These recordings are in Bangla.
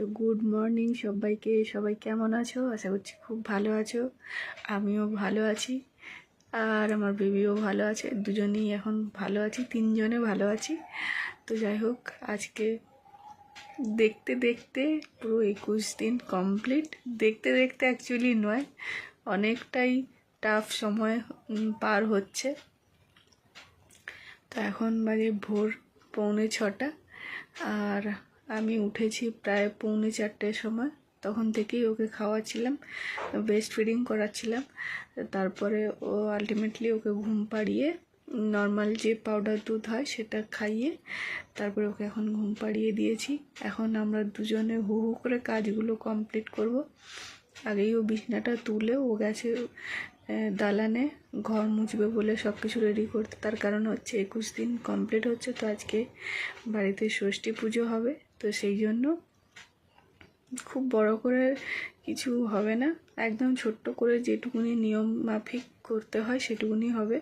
তো গুড মর্নিং সবাইকে। সবাই কেমন আছো? আশা করছি খুব ভালো আছো। আমিও ভালো আছি। আর আমার বেবিও ভালো আছে। দুজনেই এখন ভালো আছি, তিনজনে ভালো আছি। তো যাই হোক, আজকে দেখতে দেখতে পুরো একুশ দিন কমপ্লিট দেখতে দেখতে অ্যাকচুয়ালি নয়, অনেকটাই টাফ সময় পার হচ্ছে। তো এখন বাজে ভোর পৌনে ছটা। আর আমি উঠেছি প্রায় পৌনে চারটের সময়। তখন থেকেই ওকে খাওয়াচ্ছিলাম বেস্ট ফিডিং করাচ্ছিলাম। তারপরে ও আলটিমেটলি ওকে ঘুম পাড়িয়ে নর্মাল যে পাউডার দুধ হয় সেটা খাইয়ে তারপরে ওকে এখন ঘুম পাড়িয়ে দিয়েছি। এখন আমরা দুজনে হু হু করে কাজগুলো কমপ্লিট করব। আগেই ও বিছনাটা তুলে ও গেছে দালানে ঘর মুছবে বলে সব কিছু রেডি করতে। তার কারণ হচ্ছে একুশ দিন কমপ্লিট হচ্ছে, তো আজকে বাড়িতে ষষ্ঠী পুজো হবে। তো সেই জন্য খুব বড় করে কিছু হবে না। একদম ছোট্ট করে যেটুকুনি নিয়ম মাফিক করতে হয় সেটুকুনি হবে।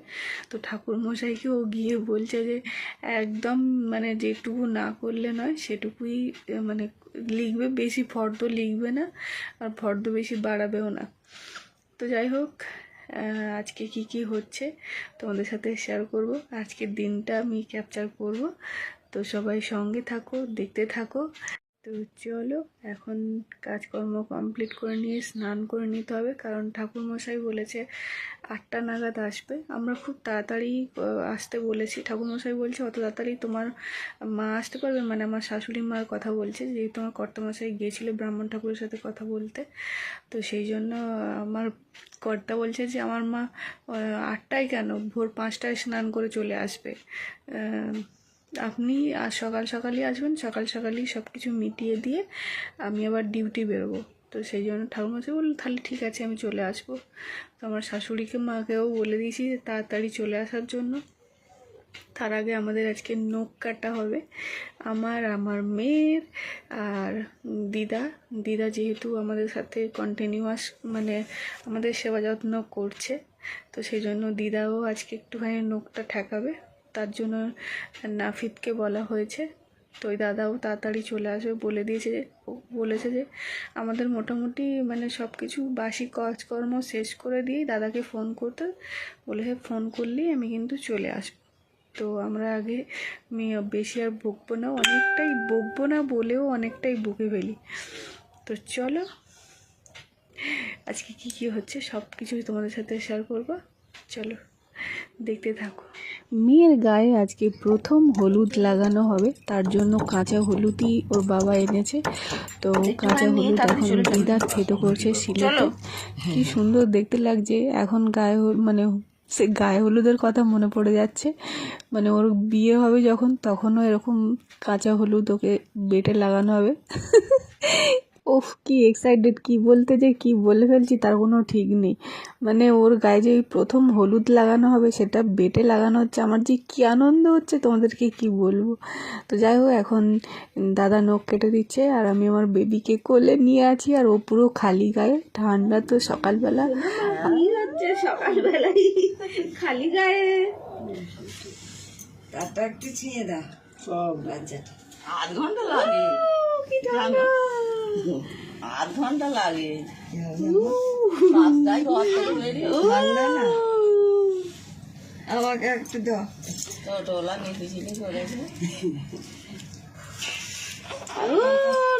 তো ঠাকুর মশাইকেও গিয়ে বলছে যে, একদম মানে যেটুকু না করলে নয়, সেটুকুই মানে লিখবে, বেশি ফর্দ লিখবে না আর ফর্দ বেশি বাড়াবেও না। তো যাই হোক আজকে কি কি হচ্ছে তোমাদের সাথে শেয়ার করব। আজকের দিনটা আমি ক্যাপচার করব। তো সবাই সঙ্গে থাকো, দেখতে থাকো। তো চলো, এখন কাজকর্ম কমপ্লিট করে নিয়ে স্নান করে নিতে হবে, কারণ ঠাকুরমশাই বলেছে আটটা নাগাদ আসবে। আমরা খুব তাড়াতাড়ি আসতে বলেছি। ঠাকুরমশাই বলছে, অত তাড়াতাড়ি তোমার মা আসতে পারবে? মানে আমার শাশুড়ি মার কথা বলছে, যেহেতু আমার কর্তামশাই গিয়েছিল ব্রাহ্মণ ঠাকুরের সাথে কথা বলতে। তো সেই জন্য আমার কর্তা বলছে যে, আমার মা আটটায় কেন? ভোর পাঁচটায় স্নান করে চলে আসবে। আপনি আর সকাল সকালই আসবেন, সকাল সকালই সব কিছু মিটিয়ে দিয়ে আমি আবার ডিউটি বেরোবো। তো সেই জন্য ঠাকুরমশাই বলল, তাহলে ঠিক আছে, আমি চলে আসব। তো আমার শাশুড়িকে মাকেও বলে দিয়েছি যে, তাড়াতাড়ি চলে আসার জন্য। তার আগে আমাদের আজকে নখ কাটা হবে। আমার আমার মেয়ের আর দিদা। দিদা যেহেতু আমাদের সাথে কন্টিনিউয়াস মানে আমাদের সেবা যত্ন করছে, তো সেই জন্য দিদাও আজকে একটুখানি নখটা ঠেকাবে। তার জন্য নাফিদকে বলা হয়েছে। তো ওই দাদাও তাড়াতাড়ি চলে আসবে বলে দিয়েছে যে বলেছে যে, আমাদের মোটামুটি মানে সব কিছু বাসি কাজকর্ম শেষ করে দিয়েই দাদাকে ফোন করতে। বলেছে ফোন করলেই আমি কিন্তু চলে আসব। তো আমরা আগে আমি বেশি আর বকবো না, অনেকটাই বকবো না বলেও অনেকটাই বকে ফেলি। তো চলো, আজকে কি কি হচ্ছে সব কিছুই তোমাদের সাথে শেয়ার করব। চলো। দেখতে থাকো। মেয়ের গায়ে আজকে প্রথম হলুদ লাগানো হবে তার জন্য কাঁচা হলুদই ওর বাবা এনেছে। তো কাঁচা হলুদ এখন দিদা থেতো করছে সিলেটে। কি সুন্দর দেখতে লাগছে এখন গায়ে মানে সে গায়ে হলুদের কথা মনে পড়ে যাচ্ছে। মানে ওর বিয়ে হবে যখন তখনও এরকম কাঁচা হলুদ ওকে বেটে লাগানো হবে। ওফ কি এক্সাইটেড কি বলতে যে কি বলে ফেলছি তার কোনো ঠিক নেই। মানে ওর গায়ে যে প্রথম হলুদ লাগানো হবে সেটা বেটে লাগানো হচ্ছে। আমার যে কী আনন্দ হচ্ছে তোমাদেরকে কি বলব? তো যাই হোক এখন দাদা নখ কেটে দিচ্ছে আর আমি আমার বেবিকে কোলে নিয়ে আছি আর ও পুরো খালি গায়ে। ঠান্ডা তো সকালবেলা। হচ্ছে সকালবেলায়? খালি গায়ে? তারটা একটু ছিঁড়ে দাও। সব। বাচ্চাটা। আধ ঘণ্টা লাগে? আধ ঘণ্টা লাগে। পাঁচটায় ঘর থেকে বেরিয়ে ঠান্ডা না। আমাকে একটু দাও। টোটোলা মিটিছিলি করেছে।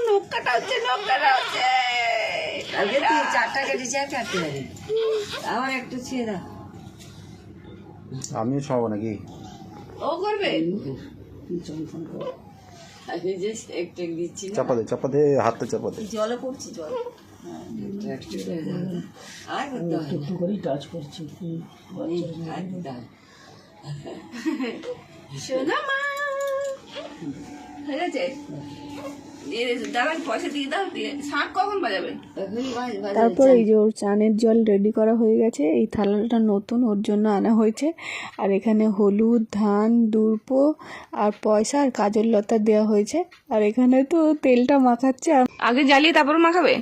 নখ কাটা হচ্ছে নখ কাটা হচ্ছে। কালকে তুই চারটা কেটেছি আর কাটতে পারি আমার একটু ছিঁড়ে দাও। আমিও খাব নাকি? ও করবে? আমি যে একটু দিচ্ছি চাপা দে চাপা দে হাতটা চাপা দে। জলে পড়ছি জল। একটু আর করতে হয় না। করে টাচ করছি হয়। সোনা মা। হয়ে গেছে? দাদা পয়সা দিয়ে দাও দিয়ে শাঁখ কখন বাজাবেন? এখনই বাজ- বাজারে তারপর এই যে ওর চানের জল রেডি করা হয়ে গেছে এই থালাটা নতুন ওর জন্য আনা হয়েছে। আর এখানে হলুদ ধান দুর্পো আর পয়সা আর কাজল লতা দেওয়া হয়েছে। আর এখানে তো তেলটা মাখাচ্ছে আগে জ্বালিয়ে তারপর মাখাবে?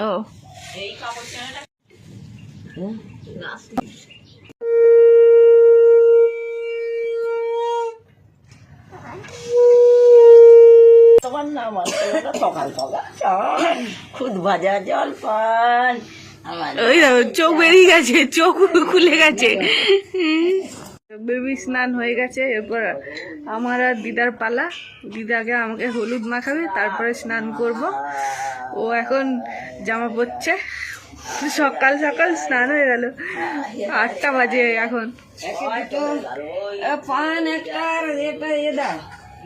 ও। তোমার নাম আছে সকাল সকাল খুদ ভাজা জল পান আমার ওই চোখ বেরিয়ে গেছে চোখ খুলে গেছে। বেবি স্নান হয়ে গেছে এরপর আমার আর দিদার পালা। দিদাকে আমাকে হলুদ মাখাবে তারপরে স্নান করব। ও এখন জামা পরছে। সকাল সকাল স্নান হয়ে গেল। আটটা বাজে এখন। পান একটা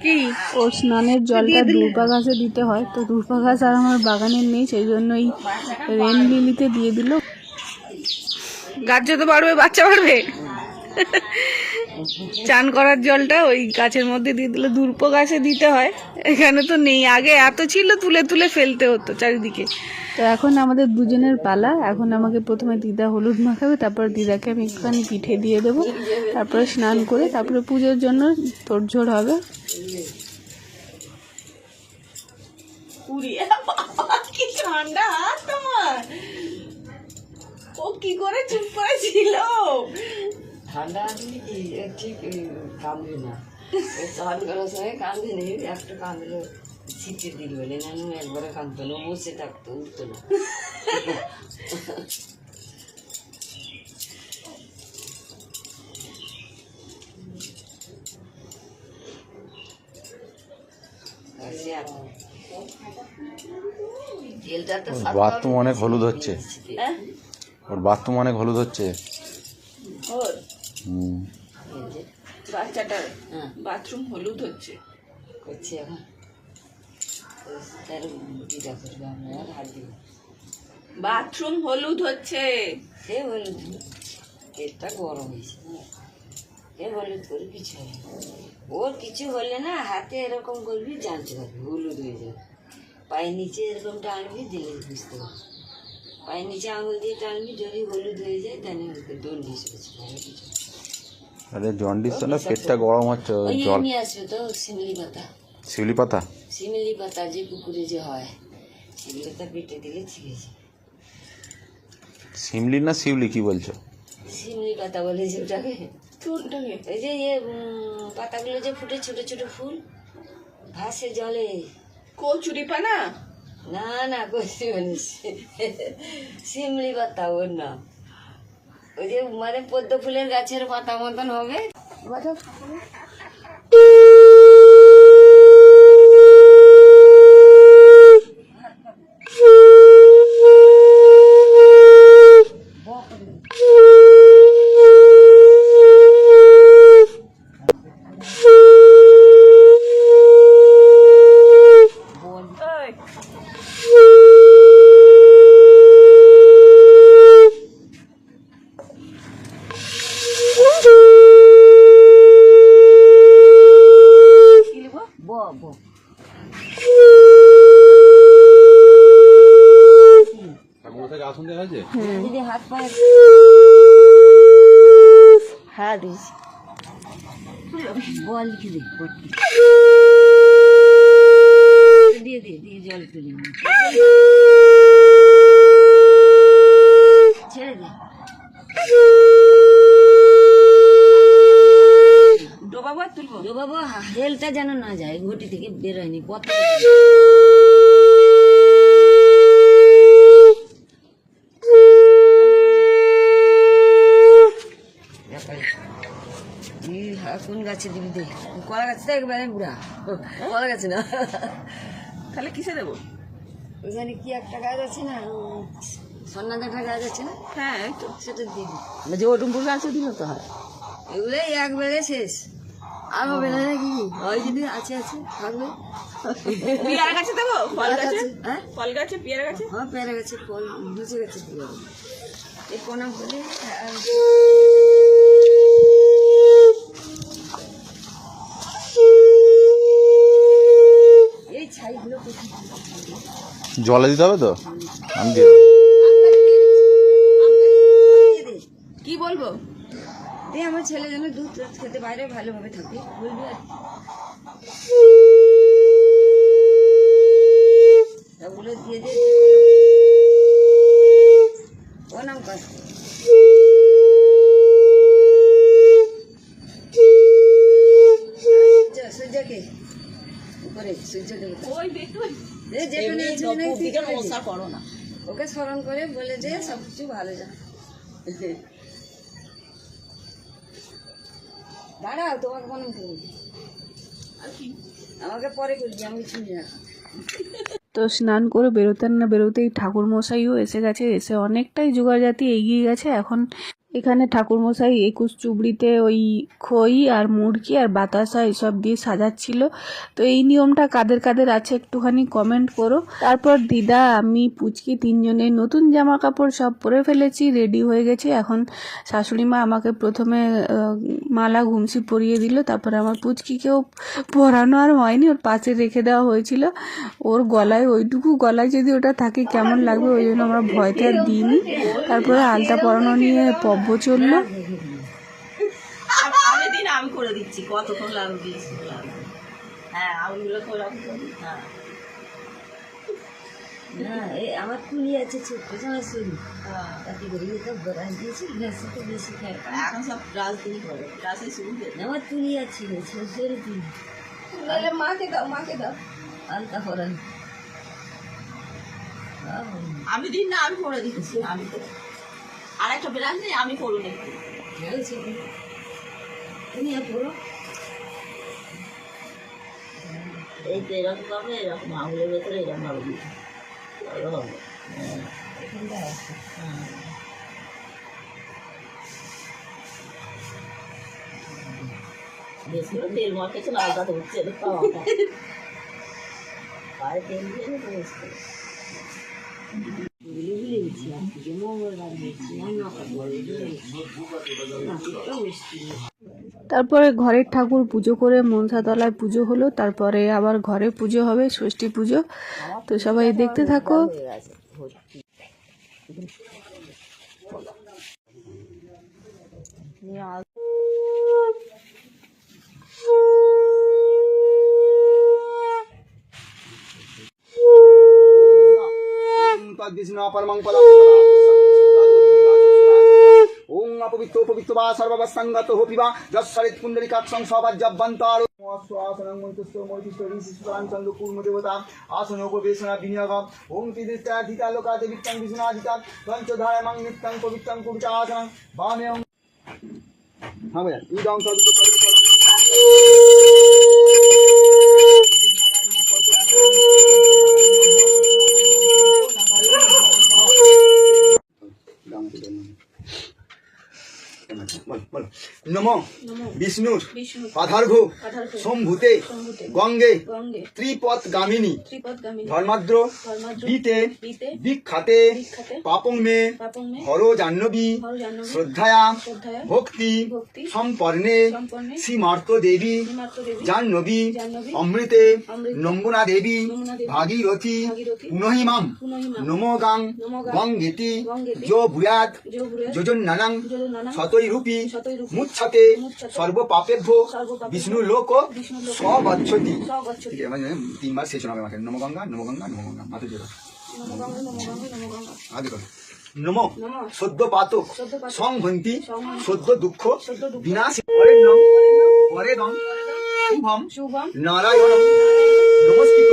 কি? ও স্নানের জলটা দুর্বা গাছে দিতে হয় তো দুর্বা গাছ আর আমার বাগানের নেই সেই জন্য এই রেন লিলিতে দিয়ে দিল। গাছ যত বাড়বে বাচ্চা বাড়বে। চান করার জলটা ওই গাছের মধ্যে দিয়ে দিলে দুর্প গাছে দিতে হয়। এখানে তো নেই আগে এত ছিল তুলে তুলে ফেলতে হতো চারিদিকে। তো এখন আমাদের দুজনের পালা। এখন আমাকে প্রথমে দিদা হলুদ মাখাবে তারপর দিদাকে আমি একটুখানি পিঠে দিয়ে দেবো। তারপরে স্নান করে তারপরে পুজোর জন্য তোড়ঝোড় হবে। ঠান্ডা হাত তোমার। ও কি করে চুপ করে ছিল ঠান্ডা কি? ঠিক এ, কাঁদবে না। স্নান করার সময় কাঁদে নেই একটু কাঁদলো। ছিটে দিল বলে না একবারে কাঁদতো না বসে থাকতো উঠতো না। আর সে আর- তেলটা তো সাদা বাথরুম অনেক হলুদ হচ্ছে? ওর বাথরুম অনেক হলুদ হচ্ছে। বাচ্চাটার হ্যাঁ। বাথরুম হলুদ হচ্ছে। করছি এখন। তার রুটিটা আমরা হাত দিব বাথরুম হলুদ হচ্ছে। সে হলুদ পেটটা গরম হয়েছে। সে হলুদ করে কিছু ওর কিছু হলে না হাতে এরকম করবি জানতে পারবি হলুদ হয়ে যাবে। পায়ের নিচে এরকম টানবি দিলে বুঝতে পারবি। পায়ের নিচে আঙুল দিয়ে টানবি যদি হলুদ হয়ে যায় তাহলে কিছু না। আরে জন্ডিস তো না পেটটা গরম হচ্ছে জল নিয়ে আসবে তো শিমলি পাতা। শিউলি পাতা? শিমলি পাতা যে পুকুরে যে হয় সেগুলো তো পেটে দিলে ঠিক আছে। শিমলি না শিউলি কি বলছো? শিমলি পাতা বলে যে ওটাকে কোনটাকে এই যে ইয়ে পাতাগুলো যে ফুটে ছোট ছোট ফুল ভাসে জলে। কচুরি পানা? না না করছি বলিস শিমলি পাতা ওর নাম। ওই যে মানে পদ্ম ফুলের গাছের পাতা মতন হবে ব ব দিদি হাত পায়ে হ্যাঁ দিয়েছি বল লিখে দে বটকি। দিয়ে দে দিয়ে জল তুলে নে। ছেড়ে দে ডোবাবো আর তুলবো বাবু হেলটা যেন না যায় ঘটি থেকে বেরোয়নি কত কোন গাছে দিবি দে কলা গাছে তো একবারে বুড়া। কলা গাছে না। তাহলে কিসে দেবো? ওখানে কি একটা গাছ আছে না সন্ন্যাদাটা গাছ আছে না? হ্যাঁ সেটা দিয়ে দিই যে ওটুম্পুর গাছে দিল তো হয়। এগুলো একবারে শেষ। আর হবে না নাকি? ওই যদি আছে আছে থাকবে। পেয়ারা গাছে দেবো? ফল গাছে? হ্যাঁ? ফল গাছে পেয়ারা গাছে? হ্যাঁ পেয়ারা গাছে ফল বুঝে গেছে এই কোনা বলে এই ছাইগুলো জলে দিতে হবে তো? আমি দিয়ে দেবো। কি বলব এই আমার ছেলে যেন দুধ টাধ খেতে বাইরে ভালোভাবে থাকে। বলবি আর ওগুলো দিয়ে দিয়ে ও নাম সূর্যকে। উপরে যে যেখানে না। ওকে স্মরণ করে বলে যে সব কিছু ভালো যায় দাঁড়াও তোমাকে মনে করবি আমাকে পরে করবি আমি শুনি না। তো স্নান করে বেরোতেন না বেরোতেই ঠাকুর মশাইও এসে গেছে এসে অনেকটাই জোগাড় জাতি এগিয়ে গেছে এখন এখানে ঠাকুর মশাই একুশ চুবড়িতে ওই খই আর মুড়কি আর বাতাসা এসব দিয়ে সাজাচ্ছিল। তো এই নিয়মটা কাদের কাদের আছে একটুখানি কমেন্ট করো। তারপর দিদা, আমি, পুচকি তিনজনে নতুন জামা কাপড় সব পরে ফেলেছি রেডি হয়ে গেছি। এখন শাশুড়ি মা আমাকে প্রথমে মালা, ঘুমসি পরিয়ে দিল। তারপরে আমার পুচকিকেও পরানো আর হয়নি, ওর পাশে রেখে দেওয়া হয়েছিল। ওর গলায়, ওইটুকু গলায় যদি ওটা থাকে কেমন লাগবে, ওই জন্য আমরা আর দিইনি। তারপরে আলতা পরানো নিয়ে পব্ব চলল। আমি দিন আমি করে দিচ্ছি কতক্ষণ লাগবে হ্যাঁ হ্যাঁ। না এই আমার কুলি আছে ছোট্ট সময় তাকে বলি তো দিয়েছি বেশি তো বেশি খায়। এখন সব ব্রাশ দিয়ে করে ব্রাশে শুরু করে আমার তুলি আছে ছোটের তুলি মাকে দাও মাকে দাও। আলতা পরান। আমি দিন না আমি করে দিচ্ছি আমি তো আর একটা ব্রাশ নেই আমি করুন একটু তুমি পড়ো। এই তো এরকম হবে এরকম আঙুলের ভেতরে এরকম ভাবে দিতে হবে। করে তেল মাখেছে না আলতা হচ্ছে পায়ে তেল দিয়ে তারপরে ঘরের ঠাকুর পুজো করে মনসাতলায় পুজো হলো, তারপরে আবার ঘরে পুজো হবে, ষষ্ঠী পুজো। তো সবাই দেখতে থাকো। তদ্বিষ্ণু পরমং পদম ওং অপবিত্র পবিত্র বা সর্ববসঙ্গত হোপি বা যশ্বরিত পুণ্ডরিকাক্ষং সবাজ্যবন্তার শ্বাসনং মন্ত্রস্ত মৈতিষ্ঠ ঋষি সুতরাঞ্চন্দ্র কুর্ম দেবতা আসন উপবেশনা বিনিয়োগ ওং তিদৃষ্টাধিতা লোকাতে বিত্তং বিষ্ণাধিতা পঞ্চধারমং নিত্যং পবিত্রং কবিতাসনং বামে ওং হ্যাঁ ভাইয়া ইদং সর্বিত নম। বিষ্ণুর পাধার্ঘ। সম্ভূতে। গঙ্গে। ত্রিপথ গামিনী ধর্মাদ্র। বিতে। বিখ্যাতে। পাপং মে হর জাহ্নবী শ্রদ্ধায়া। ভক্তি। সম্পর্ণে। শ্রীমার্ত দেবী জাহ্নবী। অমৃতে। নম্বনা দেবী ভাগীরথী। পুনহিমাম। নমো গাং গঙ্গেতি। যো ভূয়াত যোজন্নানাং। শতই রূপী মুচ্ছতে সর্ব পাপেভ্য বিষ্ণু লোক আছে মানে তিনবার শেষ হবে আমাকে। নম গঙ্গা নম গঙ্গা নম গঙ্গা মাথা জোড়া আগে করো নম। সদ্য পাতক। সংহন্তি। সদ্য দুঃখ। বিনাশ। পরেদম। শুভম। শুভম। নারায়ণ। নমস্কৃত।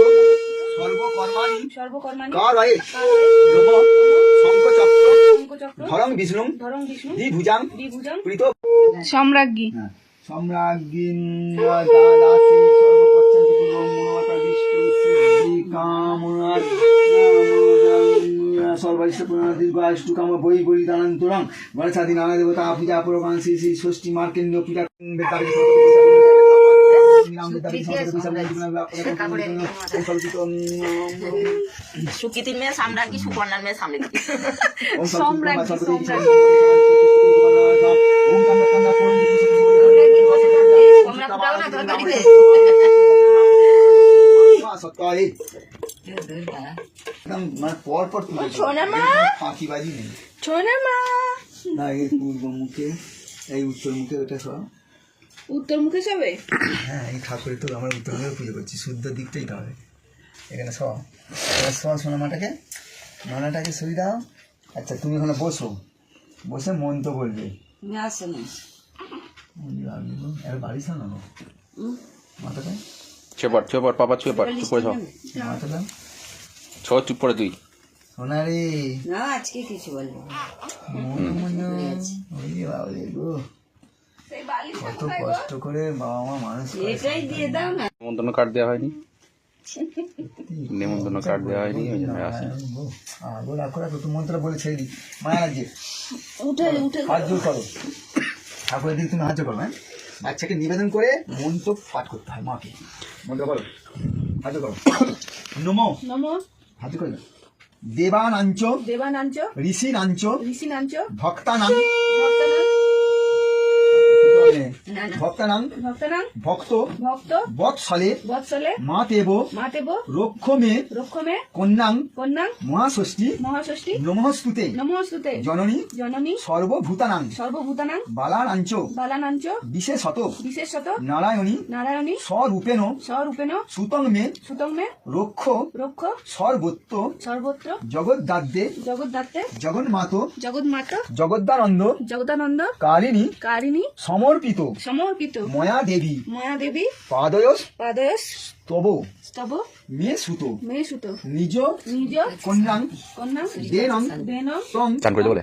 সর্বকর্মাণি। কারয়ে। নম। শঙ্খচক্র। ধরং বিষ্ণু। দ্বিভুজাং। বিভুজং প্রীত সম্রাজ্ঞী। সম্রাজ্ঞী বিষ্ণু সিদ্ধি দীর্ঘ আয়ুষ্ঠু কাম বই বই দানান্তরং গণেশাদি নানা দেবতা পূজা পুরবান শ্রী শ্রী ষষ্ঠী মার্কেন্দ্র পূজা সুকৃতির মেয়ে সামরাজ্ঞী সুকন্যার মেয়ে সামরাজ্ঞী সত্যি একদম মানে পর পর ফাঁকিবাজি নেই না এই পূর্ব মুখে এই উত্তর মুখে ওটা সব। উত্তর মুখে যাবে হ্যাঁ এই ঠাকুরের তো আমরা উত্তর মুখে পুজো করছি শুদ্ধ দিকটাই তাহলে। এখানে সব এবার সব সোনা মাটাকে মানাটাকে সই দাও। আচ্ছা তুমি ওখানে বসো। বসে মন তো বলবে। তুমি আসো না। এর বাড়ি সামনে মাথাটা ছুঁয়ে পড় ছুঁয়ে পড় পাপা ছুঁয়ে পড় চুপ করে ছ চুপ করে তুই। সোনারি না আজকে কিছু বলব মনে মনে গো। কত কষ্ট করে বাবা মা মানুষ এটাই দিয়ে দাও না। নেমন্তন্ন কার্ড দেওয়া হয়নি? নেমন্তন্ন কার্ড দেওয়া হয়নি ওই জন্য আসে গো, আগো রাখো রাখো তুমি মন্ত্র বলে ছেড়ে দিই। মায়া উঠে উঠে। হাত জোর করো। ঠাকুরের দিকে তুমি হাত জোর করো হ্যাঁ? বাচ্চাকে নিবেদন করে মন্ত্র পাঠ করতে হয় মাকে। মন্ত্র করো। হাত করো। নমো। নম। হাত করো। দেবানাঞ্চ দেবানাঞ্চ ঋষিনাঞ্চ ঋষিনাঞ্চ ভক্তানাং ভক্তানাং ভক্তানাং ভক্তানাং ভক্ত। ভক্ত। বৎসলে। বৎসলে। মাতেব। মাতেব। রক্ষমে। রক্ষমে। কন্যাং। কন্যাং। মহাষষ্ঠী। মহাষষ্ঠী। নমস্তুতে। নমস্তুতে। জননী। জননী। সর্বভূতানাং। সর্বভূতানাং। বালানাঞ্চ। বালানাঞ্চ। বিশেষত। বিশেষত। নারায়ণী। নারায়ণী। স্বরূপেণ। স্বরূপেণ। সুতং মে সুতং মে রক্ষ। রক্ষ। সর্বত্র সর্বত্র জগদ্দাদ্যে জগদ্ধাত্রে। জগন্মাত। জগৎমাত জগদ্দানন্দ জগদানন্দ। কালিনী কারিণী। সমর্পিত। সমর্পিত। ময়া দেবী মায়া দেবী পাদয়স। পাদয়স। তব স্তব। মে সুত। মে সুত। নিজ। নিজ। কন্যাং। কন্যা। দেনং। দেন। তং। চান করে বলে?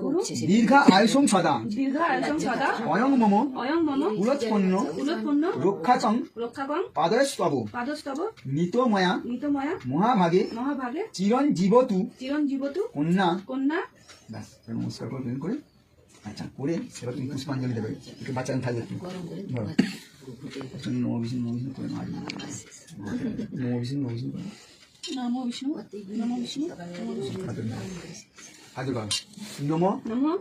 করছে দীর্ঘা আয়ুষং সদা। দীর্ঘ আয়ুষং সদা। অয়ং মম। অয়ং মম। কুলোৎপন্ন কুলোৎপন্ন রক্ষাচং। রক্ষাকং। পাদয়স্তব। পাদস্তব নিতময়া। নিতময়া। মহাভাগে। মহাভাগে। চিরঞ্জীবতু। চিরঞ্জীবতু। কন্যা। কন্যা। নমস্কার করে। বের করে আচ্ছা করে সেটা তুমি পুষ্পাঞ্জলি দেবে একটু বাচ্চা থাকবে একটু ধরো। নম বিষ্ণু নম বিষ্ণু করে মারি নম বিষ্ণু নম বিষ্ণু করে নম বিষ্ণু নম বিষ্ণু নম বিষ্ণু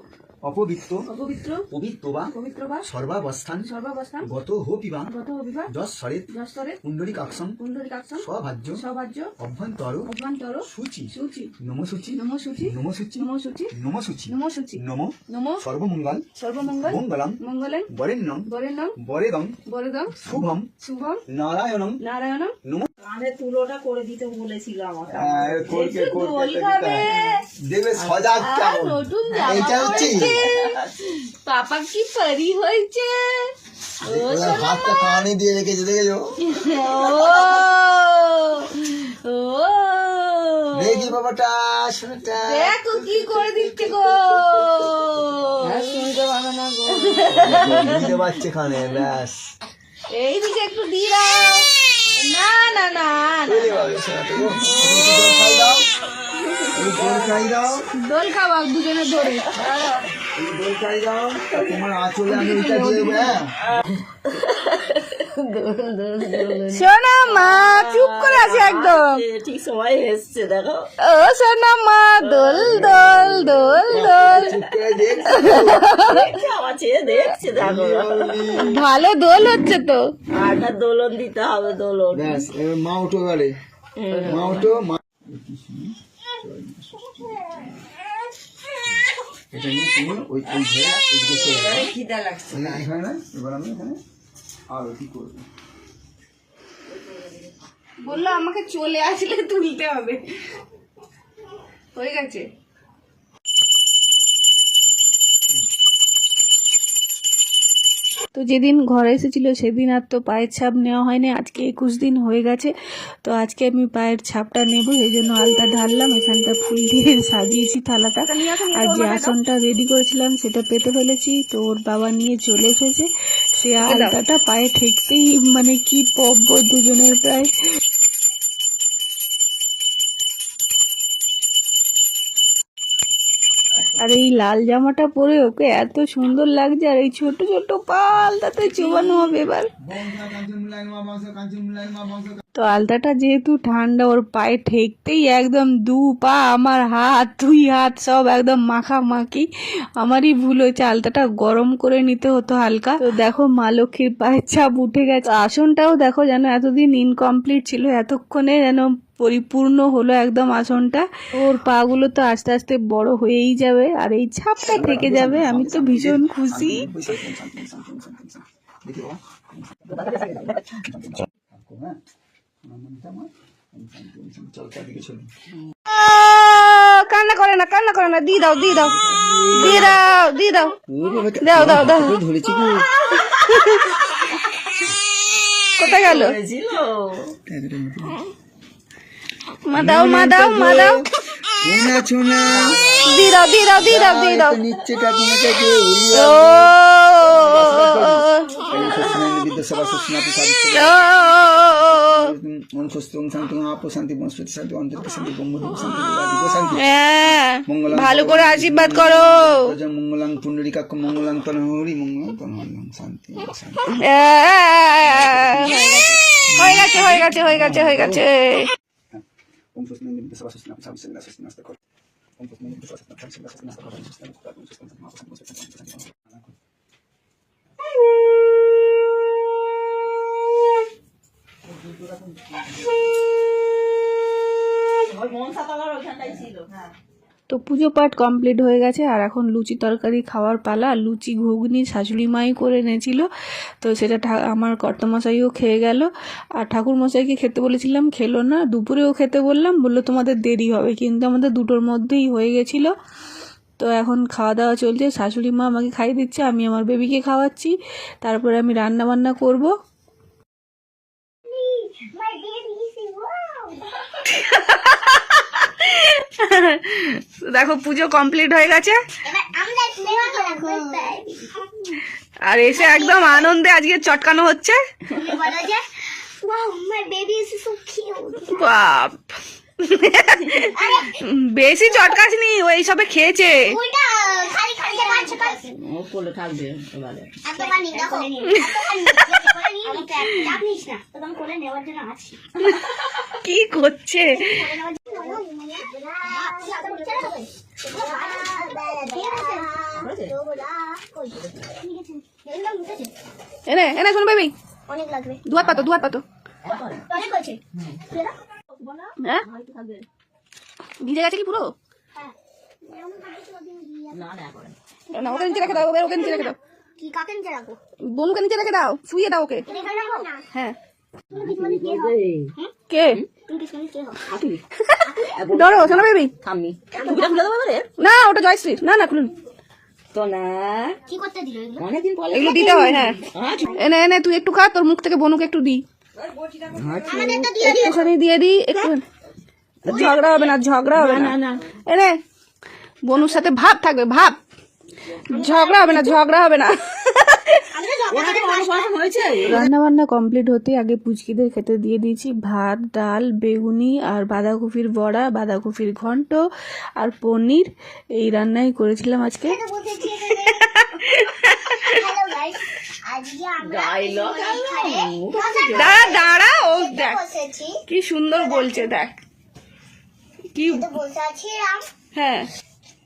অপবিত্র। অপবিত্র। পবিত্র বা পবিত্র বা সর্বাবস্থান। সর্বাবস্থান। গত হোপিবা গত অভিভা দশ সরে যস্তরে কুণ্ডলী কাক্ষম কুণ্ডলী কাক্ষম স্বভাজ্য সৌভাজ্য। অভ্যন্তর। অভ্যন্তর। সূচি। সূচি। নমসূচি। নম সূচি নমসূচি। নম সূচি নমসূচি। নম। সূচি নম। নম সর্বমঙ্গল। সর্বমঙ্গল। মঙ্গলম। মঙ্গলেন বরেণ্যং বরেণ্যম। বরেদং বরদম। শুভম। শুভম। নারায়ণং নারায়ণম। নম। কানে তুলোটা করে দিতে বলেছিল আমাকে। দেবে সজাগ কেমন? নতুন হচ্ছে পাপা কি পরি হয়েছে? হাতটা কানে দিয়ে রেখেছে দেখেছ? ও দেখি বাবাটা শোনাটা দেখো কি করে দিচ্ছে গো। শুনতে পাবে না গো। দিতে পারছে কানে ব্যাস। এইদিকে একটু দিয়ে দাও। না না না দোল খাওয়া দুজনে ধরে দোল খাই দাও তোমার আঁচলে আমি ওইটা দিয়ে সোনা মা চুপ করে আছে একদম। ঠিক সময় এসছে দেখো। ও সোনা মা দোল দোল দোল দোল। দেখছি? দেখো। ভালো দোল হচ্ছে তো। আটা দোলন দিতে হবে দোলন। মা উঠো গেলে মা উঠো মা এটা নিয়ে তুমি ওই ওই ঘরে এদিকে চলে যাও। খিদা লাগছে। এখানে এখানে না? এবার আমি এখানে আর কি করব? বলল আমাকে চলে আসলে তুলতে হবে। হয়ে গেছে। তো যেদিন ঘরে এসেছিল সেদিন আর তো পায়ের ছাপ নেওয়া হয়নি আজকে একুশ দিন হয়ে গেছে। তো আজকে আমি পায়ের ছাপটা নেব সেই জন্য আলতা ঢাললাম এখানটা ফুল দিয়ে সাজিয়েছি থালাটা। আর যে আসনটা রেডি করেছিলাম সেটা পেতে ফেলেছি। তো ওর বাবা নিয়ে চলে এসেছে। সে আলতাটা পায়ে ঠেকতেই মানে কি পব্য দুজনের প্রায়। আর এই লাল জামাটা পরে ওকে এত সুন্দর লাগছে, আর এই ছোট ছোট পাল তাতে চুবানো হবে এবার। তো আলতাটা যেহেতু ঠান্ডা, ওর পায়ে ঠেকতেই একদম দু পা আমার হাত, দুই হাত সব একদম মাখামাখি। আমারই ভুল হয়েছে, আলতাটা গরম করে নিতে হতো হালকা। তো দেখো মা লক্ষ্মীর পায়ের ছাপ উঠে গেছে। আসনটাও দেখো যেন এতদিন ইনকমপ্লিট ছিল, এতক্ষণে যেন পরিপূর্ণ হলো একদম আসনটা। ওর পাগুলো তো আস্তে আস্তে বড় হয়েই যাবে আর এই ছাপটা থেকে যাবে আমি তো ভীষণ খুশি। কান্না করে না কান্না করে না দিয়ে দাও দিয়ে দাও দিয়ে দাও দিয়ে দাও দাও দাও দাও। কোথায় গেল? হয়েছিল মা দাও মা দাও মা দাও মনে আছো না দি দাও দি দাও দি দাও দি দাও নিচ্ছে কাকিমা থেকে ও হ্যাঁ ভালো করে আশীর্বাদ করো। মঙ্গলাং পুণ্ডরিকাক্ষ মঙ্গলাং তনহরি মঙ্গলাং তনহরি শান্তি হয়ে গেছে হয়ে গেছে হয়ে গেছে হয়ে গেছে। স্বস্তি ওম আপো শান্তি বনস্পতি শান্তি ওই মনসা তলার ওইখানটাই ছিল। হ্যাঁ। তো পুজো পাঠ কমপ্লিট হয়ে গেছে, আর এখন লুচি তরকারি খাওয়ার পালা। লুচি ঘুগনি শাশুড়ি মাই করে এনেছিল, তো সেটা আমার কর্তমশাইও খেয়ে গেল। আর ঠাকুর মশাইকে খেতে বলেছিলাম, খেলো না। দুপুরেও খেতে বললাম, বলল, তোমাদের দেরি হবে। কিন্তু আমাদের দুটোর মধ্যেই হয়ে গেছিল। তো এখন খাওয়া দাওয়া চলছে। শাশুড়ি মা আমাকে খাইয়ে দিচ্ছে, আমি আমার বেবিকে খাওয়াচ্ছি। তারপরে আমি রান্না বান্না করব। দেখো পুজো কমপ্লিট হয়ে গেছে। আর এসে একদম আনন্দে আজকে চটকানো হচ্ছে. বাপ। বেশি ও এইসবে খেয়েছে। নিস না। নেওয়ার জন্য আছি। কি করছে? এনে এনে শোনো লাগবে। দুয়ার পাতো দুয়ার পাতো অনেক হয়েছে হ্যাঁ? ভিজে গেছে কি পুরো? হ্যাঁ। না না করে না। ওকে নিচে রেখে দাও ওকে নিচে রেখে দাও। কি কাকে নিচে রাখব? বনুকে নিচে রেখে দাও শুয়ে দাও ওকে। হ্যাঁ। কে ধরো শোনো বেবি। না ওটা জয়শ্রী না না খুলুন। তো না কি করতে দিল এগুলো? দিতে হয় হ্যাঁ। এনে এনে তুই একটু খা তোর মুখ থেকে বনুকে একটু দি। একটুখানি দিয়ে দি একটু ঝগড়া হবে না ঝগড়া হবে না। এনে বনুর সাথে ভাব থাকবে ভাব। ঝগড়া হবে না ঝগড়া হবে না। রান্না বান্না কমপ্লিট হতে আগে পুচকিদের খেতে দিয়ে দিয়েছি ভাত ডাল বেগুনি আর বাঁধাকপির বড়া বাঁধাকপির ঘন্ট আর পনির। এই রান্নাই করেছিলাম আজকে। বলতেছি হ্যালো গাইস আজকে আমরা ডায়লগ দাঁড়া দাঁড়া ও দেখ। কি সুন্দর বলছে দেখ। কি তো বসে আছিলাম। হ্যাঁ।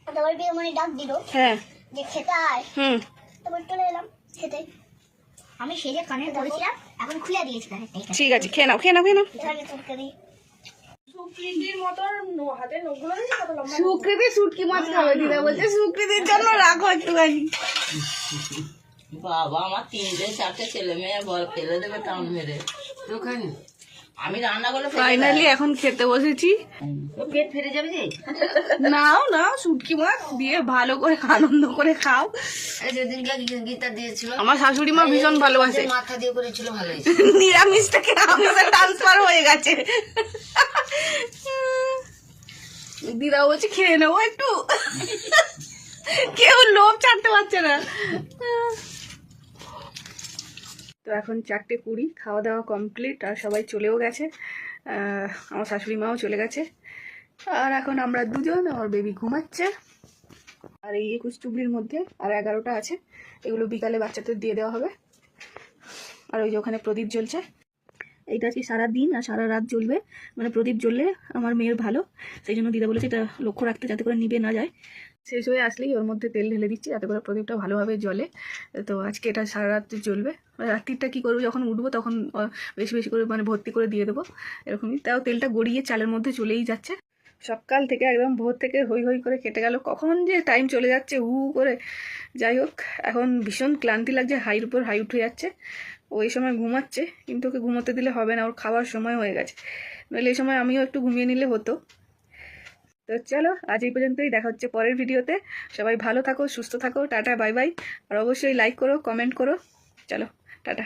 তারপর বিয়েমণি ডাক দিল। হ্যাঁ। যে খেতে আয়। হুম। তারপর চলে এলাম খেতে। আমি সেজে কানে ধরেছিলাম এখন খুলে দিয়েছি ঠিক আছে খেয়ে নাও খেয়ে নাও খেয়ে নাও। সুকৃতি সুটকি মাছ খাবে দিদা বলছে সুকৃতির জন্য রাখো একটুখানি। বাবা আমার তিনটে চারটে ছেলে মেয়ে বল ফেলে দেবে টাউন মেরে। ওখানে? আমি রান্না করলে ফাইনালি এখন খেতে বসেছি। পেট ফেটে যাবে যে? নাও নাও শুটকি মাছ দিয়ে ভালো করে আনন্দ করে খাও। এই যেদিনকে গীতা দিয়েছিল আমার শাশুড়ি মা ভীষণ ভালোবাসে। মাথা দিয়ে করেছিল ভালো নিরামিষ থেকে আমিষে ট্রান্সফার হয়ে গেছে। দিদা বলছে খেয়ে নেব একটু। কেউ লোভ ছাড়তে পারছে না। তো এখন চারটে কুড়ি, খাওয়া দাওয়া কমপ্লিট আর সবাই চলেও গেছে। আমার শাশুড়ি মাও চলে গেছে। আর এখন আমরা দুজন, আমার বেবি ঘুমাচ্ছে। আর এই একুশ টুবলির মধ্যে আর এগারোটা আছে। এগুলো বিকালে বাচ্চাদের দিয়ে দেওয়া হবে। আর ওই যে ওখানে প্রদীপ জ্বলছে। এইটা আজকে সারা দিন আর সারা রাত জ্বলবে। মানে প্রদীপ জ্বললে আমার মেয়ের ভালো। সেই জন্য দিদা বলেছে এটা লক্ষ্য রাখতে যাতে করে নিবে না যায়। শেষ হয়ে আসলেই ওর মধ্যে তেল ঢেলে দিচ্ছি, যাতে করে প্রদীপটা ভালোভাবে জ্বলে। তো আজকে এটা সারা রাত জ্বলবে রাত্রিটা কী করব, যখন উঠবো তখন বেশি বেশি করে মানে ভর্তি করে দিয়ে দেবো, এরকমই। তাও তেলটা গড়িয়ে চালের মধ্যে চলেই যাচ্ছে। সকাল থেকে একদম ভোর থেকে হই হই করে কেটে গেল। কখন যে টাইম চলে যাচ্ছে, হু করে। যাই হোক, এখন ভীষণ ক্লান্তি লাগছে হাইয়ের উপর হাই উঠে যাচ্ছে। ওই সময় ঘুমাচ্ছে, কিন্তু ওকে ঘুমোতে দিলে হবে না, ওর খাওয়ার সময় হয়ে গেছে। নইলে এই সময় আমিও একটু ঘুমিয়ে নিলে হতো। তো চলো, আজ এই পর্যন্তই। দেখা হচ্ছে পরের ভিডিওতে। সবাই ভালো থাকো, সুস্থ থাকো, টাটা, বাই বাই। আর অবশ্যই লাইক করো কমেন্ট করো। চলো, টাটা।